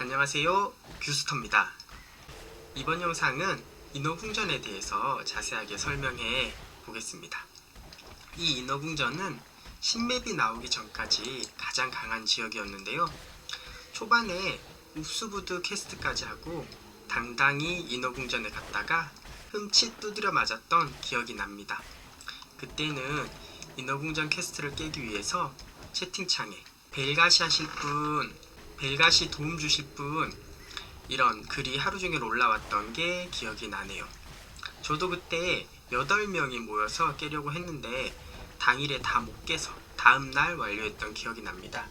안녕하세요. 규스터입니다. 이번 영상은 인어궁전에 대해서 자세하게 설명해 보겠습니다. 이 인어궁전은 신맵이 나오기 전까지 가장 강한 지역이었는데요. 초반에 읍수부드 퀘스트까지 하고 당당히 인어궁전에 갔다가 흠칫 두드려 맞았던 기억이 납니다. 그때는 인어궁전 퀘스트를 깨기 위해서 채팅창에 벨가시 하실 분 벨가시 도움 주실 분 이런 글이 하루 종일 올라왔던 게 기억이 나네요. 저도 그때 8명이 모여서 깨려고 했는데 당일에 다 못 깨서 다음날 완료했던 기억이 납니다.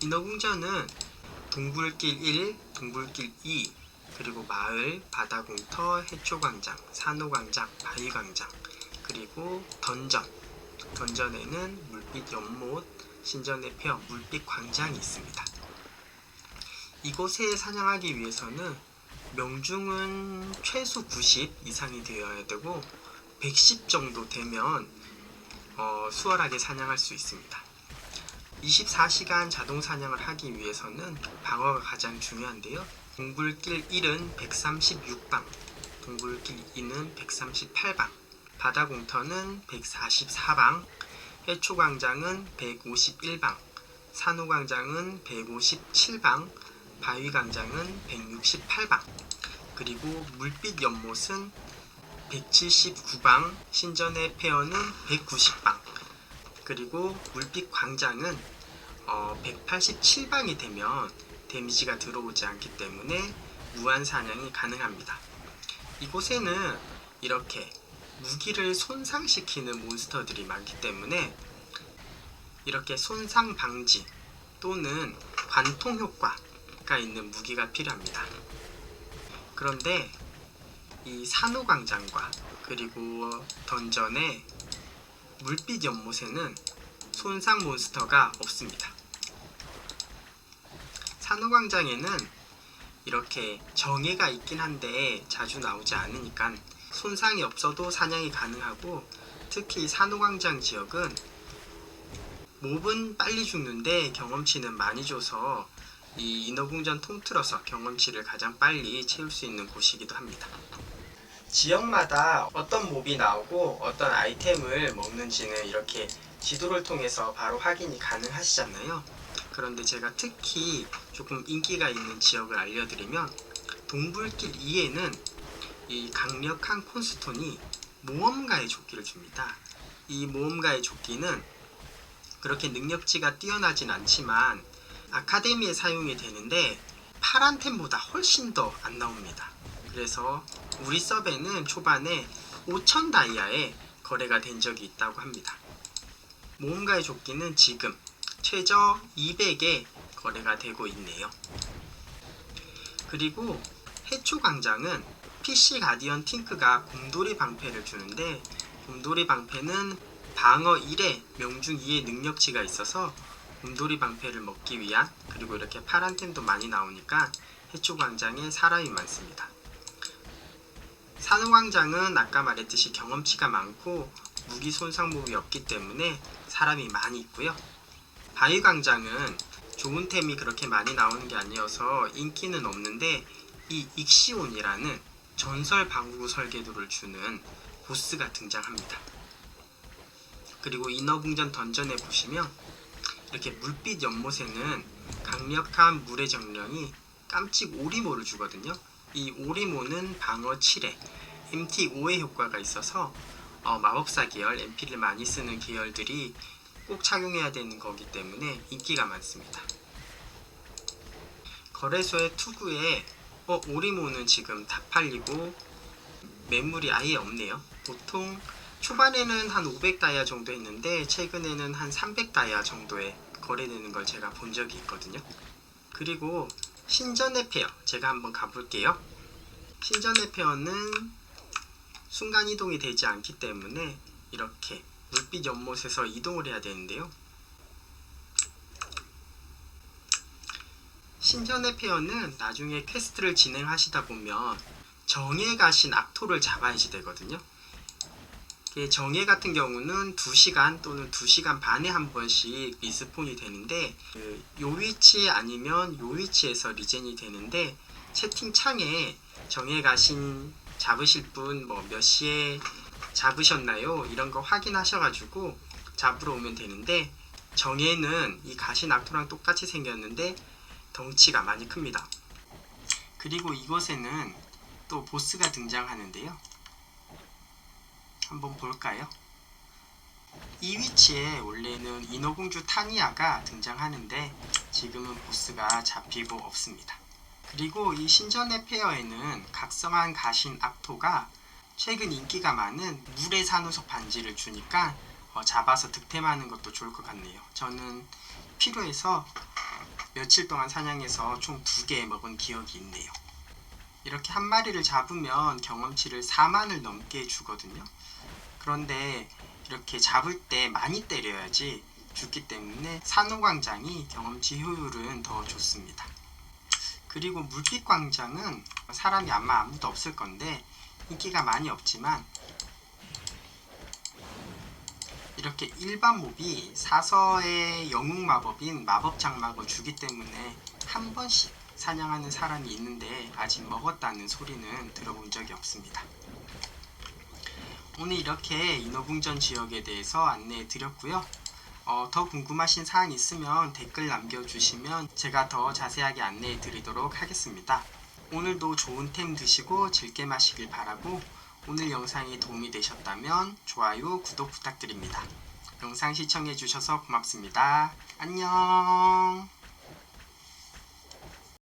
인어궁전은 동굴길 1, 동굴길 2, 그리고 마을, 바다공터, 해초광장, 산호광장, 바위광장, 그리고 던전. 던전에는 물빛 연못, 신전의 폐허, 물빛 광장이 있습니다. 이곳에 사냥하기 위해서는 명중은 최소 90 이상이 되어야 되고 110 정도 되면 어, 수월하게 사냥할 수 있습니다. 24시간 자동 사냥을 하기 위해서는 방어가 가장 중요한데요. 동굴길 1은 136방, 동굴길 2는 138방, 바다공터는 144방, 해초광장은 151방, 산호광장은 157방, 바위광장은 168방, 그리고 물빛 연못은 179방, 신전의 폐허는 190방, 그리고 물빛 광장은 어, 187방이 되면 데미지가 들어오지 않기 때문에 무한 사냥이 가능합니다. 이곳에는 이렇게 무기를 손상시키는 몬스터들이 많기 때문에 이렇게 손상 방지 또는 관통 효과 가 있는 무기가 필요합니다. 그런데 이 산호광장과 그리고 던전의 물빛 연못에는 손상 몬스터가 없습니다. 산호광장에는 이렇게 정예가 있긴 한데 자주 나오지 않으니까 손상이 없어도 사냥이 가능하고 특히 산호광장 지역은 몹은 빨리 죽는데 경험치는 많이 줘서 이 인어궁전 통틀어서 경험치를 가장 빨리 채울 수 있는 곳이기도 합니다. 지역마다 어떤 몹이 나오고 어떤 아이템을 먹는지는 이렇게 지도를 통해서 바로 확인이 가능하시잖아요. 그런데 제가 특히 조금 인기가 있는 지역을 알려드리면 동굴길 2에는 이 강력한 콘스톤이 모험가의 조끼를 줍니다. 이 모험가의 조끼는 그렇게 능력치가 뛰어나진 않지만 아카데미에 사용이 되는데 파란 템보다 훨씬 더 안 나옵니다. 그래서 우리 서버에는 초반에 5천 다이아에 거래가 된 적이 있다고 합니다. 모험가의 조끼는 지금 최저 200에 거래가 되고 있네요. 그리고 해초 광장은 PC 가디언 팅크가 곰돌이 방패를 주는데 곰돌이 방패는 방어 1에 명중 2의 능력치가 있어서 곰돌이 방패를 먹기 위한 그리고 이렇게 파란 템도 많이 나오니까 해초 광장에 사람이 많습니다. 산호광장은 아까 말했듯이 경험치가 많고 무기 손상 몹이 없기 때문에 사람이 많이 있고요. 바위광장은 좋은 템이 그렇게 많이 나오는 게 아니어서 인기는 없는데 이 익시온이라는 전설 방구 설계도를 주는 보스가 등장합니다. 그리고 인어궁전 던전에 보시면 이렇게 물빛 연못에는 강력한 물의 정령이 깜찍 오리모를 주거든요. 이 오리모는 방어 7에 MT 5의 효과가 있어서 어, 마법사 계열, MP를 많이 쓰는 계열들이 꼭 착용해야 되는 거기 때문에 인기가 많습니다. 거래소의 투구에 어, 오리모는 지금 다 팔리고 매물이 아예 없네요. 보통 초반에는 한 500다이아 정도 했는데 최근에는 한 300다이아 정도에 거래되는 걸 제가 본 적이 있거든요. 그리고 신전의 페어 제가 한번 가볼게요. 신전의 페어는 순간 이동이 되지 않기 때문에 이렇게 물빛 연못에서 이동을 해야 되는데요. 신전의 페어는 나중에 퀘스트를 진행하시다 보면 정에 가신 악토를 잡아야지 되거든요. 예, 정예 같은 경우는 2시간 또는 2시간 반에 한 번씩 리스폰이 되는데 그, 요 위치 아니면 요 위치에서 리젠이 되는데 채팅창에 정예 가신 잡으실 분 뭐 몇 시에 잡으셨나요? 이런 거 확인하셔가지고 잡으러 오면 되는데 정예는 이 가시 낙토랑 똑같이 생겼는데 덩치가 많이 큽니다. 그리고 이곳에는 또 보스가 등장하는데요. 한번 볼까요? 이 위치에 원래는 인어공주 타니아가 등장하는데 지금은 보스가 잡히고 없습니다. 그리고 이 신전의 페어에는 각성한 가신 악토가 최근 인기가 많은 물의 산호석 반지를 주니까 어, 잡아서 득템하는 것도 좋을 것 같네요. 저는 필요해서 며칠 동안 사냥해서 총 두 개 먹은 기억이 있네요. 이렇게 한 마리를 잡으면 경험치를 4만을 넘게 주거든요. 그런데 이렇게 잡을 때 많이 때려야지 죽기 때문에 산호광장이 경험치 효율은 더 좋습니다. 그리고 물빛광장은 사람이 아마 아무도 없을 건데 인기가 많이 없지만 이렇게 일반 몹이 사서의 영웅 마법인 마법 장막을 주기 때문에 한 번씩 사냥하는 사람이 있는데 아직 먹었다는 소리는 들어본 적이 없습니다. 오늘 이렇게 인어궁전 지역에 대해서 안내해 드렸고요. 어, 더 궁금하신 사항 있으면 댓글 남겨주시면 제가 더 자세하게 안내해 드리도록 하겠습니다. 오늘도 좋은 템 드시고 즐게 마시길 바라고 오늘 영상이 도움이 되셨다면 좋아요, 구독 부탁드립니다. 영상 시청해 주셔서 고맙습니다. 안녕.